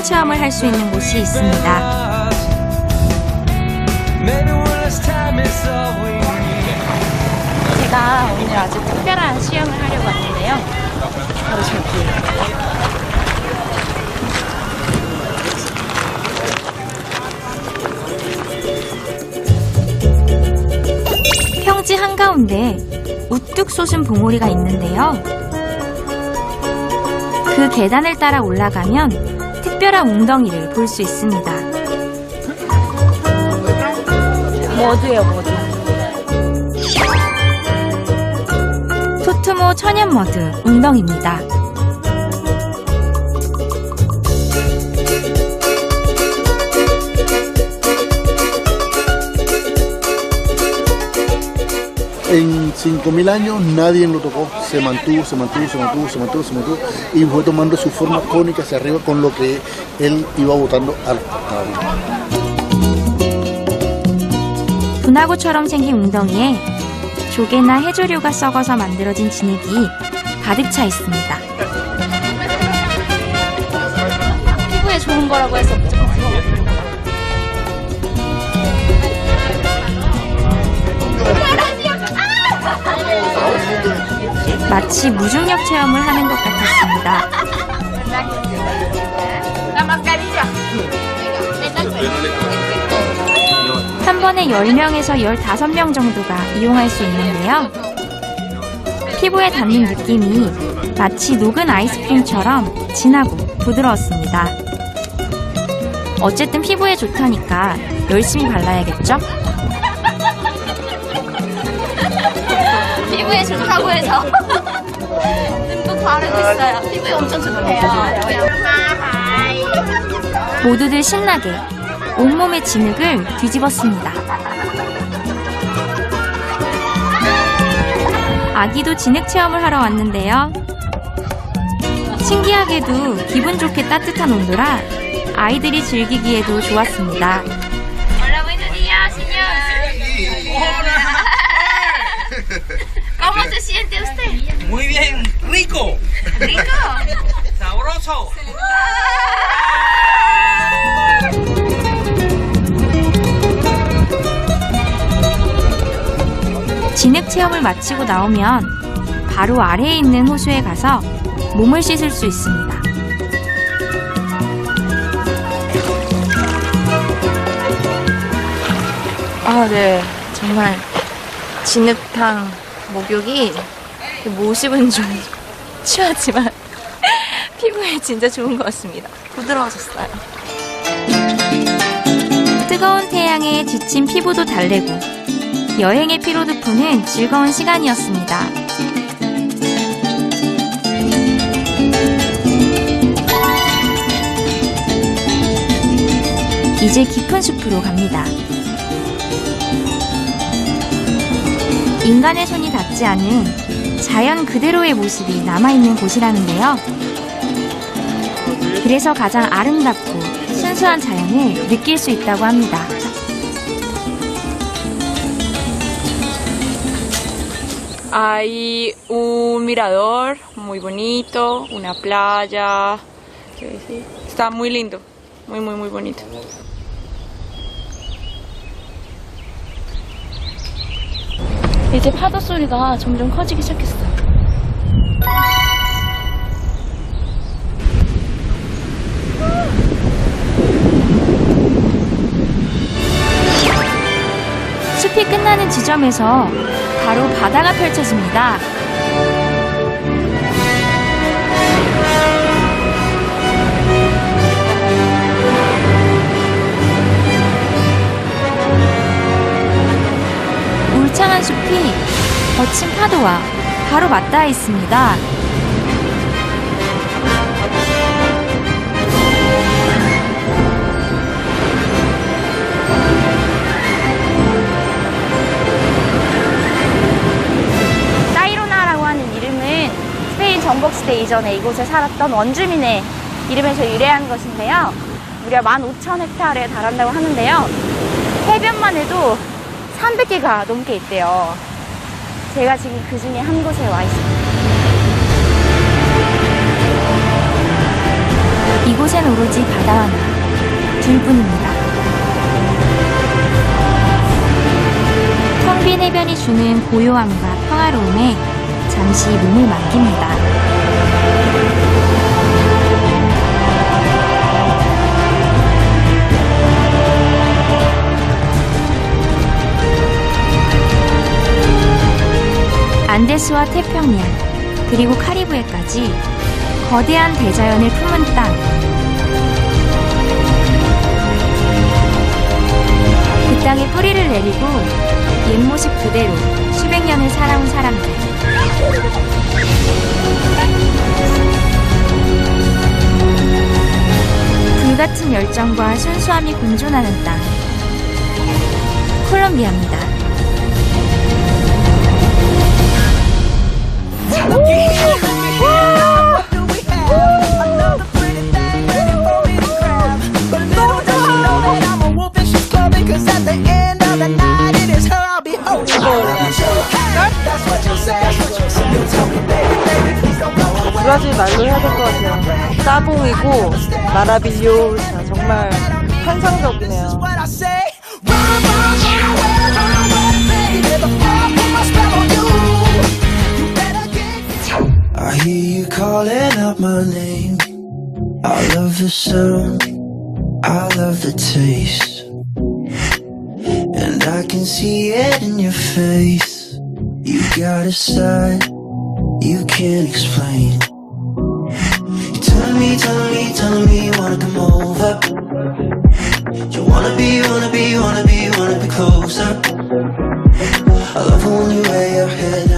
색다른 체험을 할 수 있는 곳이 있습니다. 제가 오늘 아주 특별한 수영을 하려고 왔는데요. 바로 저기예요. 평지 한가운데 우뚝 솟은 봉우리가 있는데요. 그 계단을 따라 올라가면 특별한 웅덩이를 볼 수 있습니다. 머드예요, 머드. 토트모 천연머드 웅덩입니다. 5.000 años nadie lo tocó, se mantuvo, se mantuvo, se mantuvo, se mantuvo, se mantuvo y fue tomando su forma cónica hacia arriba con lo que él iba botando al costado. 분화구처럼 생긴 웅덩이에 조개나 해조류가 썩어서 만들어진 진흙이 가득 차 있습니다. 피부에 좋은 거라고 해서 마치 무중력 체험을 하는 것 같았습니다. 한 번에 10명에서 15명 정도가 이용할 수 있는데요. 피부에 닿는 느낌이 마치 녹은 아이스크림처럼 진하고 부드러웠습니다. 어쨌든 피부에 좋다니까 열심히 발라야겠죠? 피부에 좋다고 해서 눈도 바르고 있어요. 피부에 엄청 좋대요. 모두들 신나게 온몸의 진흙을 뒤집었습니다. 아기도 진흙 체험을 하러 왔는데요. 신기하게도 기분 좋게 따뜻한 온도라 아이들이 즐기기에도 좋았습니다. Buenos días, señor. ¿Cómo se siente usted? Muy bien, rico, ¿Rico? sabroso. 진흙 체험을 마치고 나오면 바로 아래에 있는 호수에 가서 몸을 씻을 수 있습니다. 아, 네. 정말 진흙탕 목욕이 모습은 좀 취하지만 피부에 진짜 좋은 것 같습니다. 부드러워졌어요. 뜨거운 태양에 지친 피부도 달래고 여행의 피로도 푸는 즐거운 시간이었습니다. 이제 깊은 숲으로 갑니다. 인간의 손이 닿지 않은 자연 그대로의 모습이 남아있는 곳이라는데요. 그래서 가장 아름답고 순수한 자연을 느낄 수 있다고 합니다. Un mirador muy bonito, una playa. Está muy lindo, muy, muy, muy bonito. 이제 파도 소리가 점점 커지기 시작했어요. 숲이 끝나는 지점에서 바로 바다가 펼쳐집니다. 숲이 거친 파도와 바로 맞닿아 있습니다. 사이로나라고 하는 이름은 스페인 전복시대 이전에 이곳에 살았던 원주민의 이름에서 유래한 것인데요. 무려 15,000헥타르에 달한다고 하는데요. 해변만 해도 300개가 넘게 있대요. 제가 지금 그 중에 한 곳에 와 있습니다. 이곳엔 오로지 바다와 나 둘뿐입니다. 텅빈 해변이 주는 고요함과 평화로움에 잠시 몸을 맡깁니다. 안데스와 태평양, 그리고 카리브해까지 거대한 대자연을 품은 땅. 그 땅에 뿌리를 내리고 옛 모습 그대로 수백 년을 살아온 사람들. 불같은 열정과 순수함이 공존하는 땅. 콜롬비아입니다. Cause at the end of the night, it is her I'll be holding. That's what you say. That's what you say. You tell me, baby, baby, please don't go away. 두 가지 말로 해야 될 것 같아요. 따봉이고 마라빌료사 정말 환상적이네요. I hear you calling out my name. I love the sound, I love the taste. Can see it in your face. You got a side you can't explain. You tell me, tell me, tell me you wanna come over. You wanna be, wanna be, wanna be, wanna be closer. I love when you lay your head